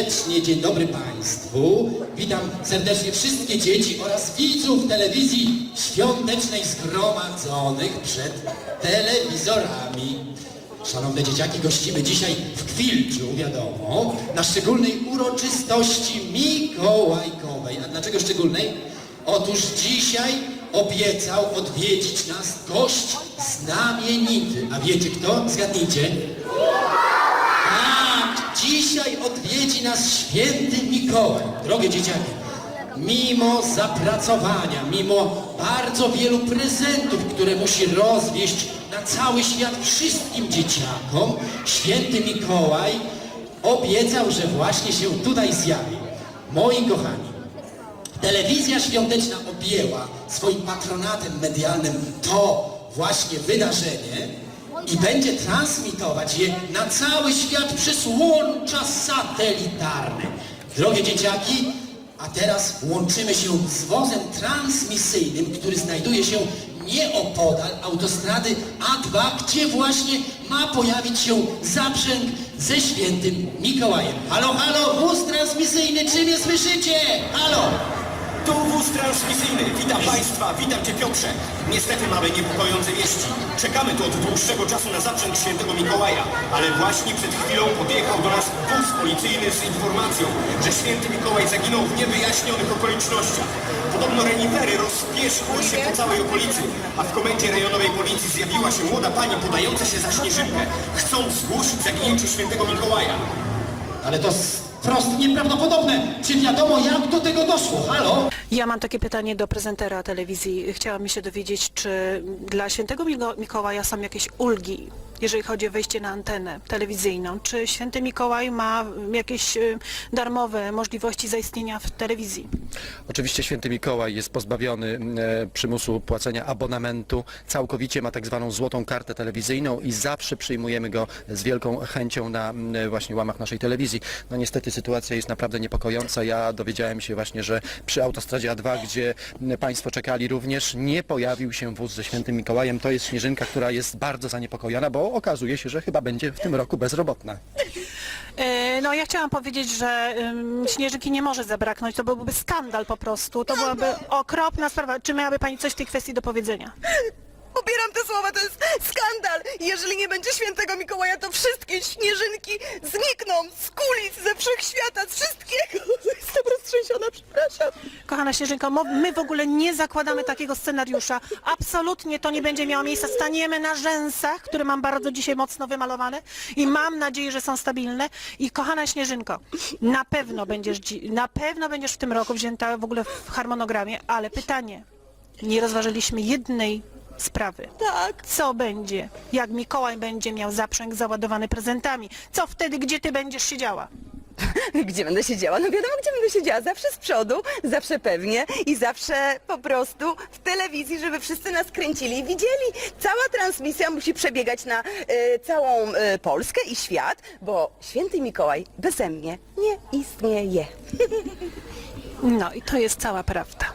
serdecznie, dzień dobry Państwu. Witam serdecznie wszystkie dzieci oraz widzów telewizji świątecznej zgromadzonych przed telewizorami. Szanowne dzieciaki, gościmy dzisiaj w Kwilczu, wiadomo, na szczególnej uroczystości mikołajkowej. A dlaczego szczególnej? Otóż dzisiaj obiecał odwiedzić nas gość znamienity. A wiecie kto? Zgadnijcie. Dzisiaj odwiedzi nas święty Mikołaj. Drogie dzieciaki, mimo zapracowania, mimo bardzo wielu prezentów, które musi rozwieść na cały świat wszystkim dzieciakom, święty Mikołaj obiecał, że właśnie się tutaj zjawi. Moi kochani, Telewizja świąteczna objęła swoim patronatem medialnym to właśnie wydarzenie i będzie transmitować je na cały świat przez łącza satelitarne. Drogie dzieciaki, a teraz łączymy się z wozem transmisyjnym, który znajduje się nieopodal autostrady A2, gdzie właśnie ma pojawić się zaprzęg ze świętym Mikołajem. Halo, halo, wóz transmisyjny, czy mnie słyszycie? Halo! Tu wóz transmisyjny. Witam Państwa, witam Cię Piotrze. Niestety mamy niepokojące wieści. Czekamy tu od dłuższego czasu na zaprzęg świętego Mikołaja, ale właśnie przed chwilą podjechał do nas wóz policyjny z informacją, że święty Mikołaj zaginął w niewyjaśnionych okolicznościach. Podobno renifery rozpieszły się po całej okolicy, a w komendzie rejonowej policji zjawiła się młoda pani podająca się za śnieżynkę, chcąc zgłosić zaginięcie świętego Mikołaja. Ale to wprost nieprawdopodobne. Czy wiadomo, jak do tego doszło? Halo? Ja mam takie pytanie do prezentera telewizji. Chciałam się dowiedzieć, czy dla świętego Miko- Mikołaja są jakieś ulgi, jeżeli chodzi o wejście na antenę telewizyjną. Czy święty Mikołaj ma jakieś y, darmowe możliwości zaistnienia w telewizji? Oczywiście święty Mikołaj jest pozbawiony e, przymusu płacenia abonamentu, całkowicie ma tak zwaną złotą kartę telewizyjną i zawsze przyjmujemy go z wielką chęcią na m, e, właśnie łamach naszej telewizji. No niestety sytuacja jest naprawdę niepokojąca. Ja dowiedziałem się właśnie, że przy autostradzie A2, gdzie Państwo czekali również, nie pojawił się wóz ze świętym Mikołajem. To jest Śnieżynka, która jest bardzo zaniepokojona, bo okazuje się, że chyba będzie w tym roku bezrobotna. E, No ja chciałam powiedzieć, że ym, Śnieżyki nie może zabraknąć. To byłby skandal po prostu. To byłaby okropna sprawa. Czy miałaby Pani coś w tej kwestii do powiedzenia? Popieram te słowa, to jest skandal! Jeżeli nie będzie świętego Mikołaja, to wszystkie śnieżynki znikną z kulis, ze wszechświata, z wszystkiego! Jestem roztrzęsiona, przepraszam. Kochana Śnieżynko, my w ogóle nie zakładamy takiego scenariusza. Absolutnie to nie będzie miało miejsca. Staniemy na rzęsach, które mam bardzo dzisiaj mocno wymalowane i mam nadzieję, że są stabilne. I kochana Śnieżynko, na pewno będziesz, dzi- na pewno będziesz w tym roku wzięta w ogóle w harmonogramie, ale pytanie, nie rozważyliśmy jednej sprawy. Tak. Co będzie, jak Mikołaj będzie miał zaprzęg załadowany prezentami? Co wtedy, gdzie ty będziesz siedziała? Gdzie będę siedziała? No wiadomo, gdzie będę siedziała. Zawsze z przodu, zawsze pewnie i zawsze po prostu w telewizji, żeby wszyscy nas kręcili i widzieli. Cała transmisja musi przebiegać na e, całą e, Polskę i świat, bo święty Mikołaj beze mnie nie istnieje. No i to jest cała prawda.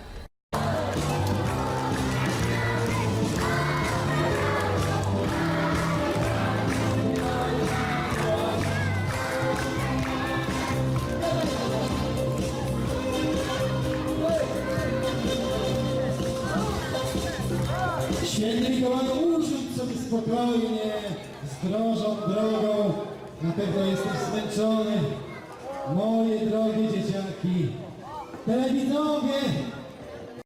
Święty Mikołaju, usiądź sobie spokojnie, zdrożą drogą. Na pewno jesteś zmęczony. Moje drogie dzieciaki, telewidzowie,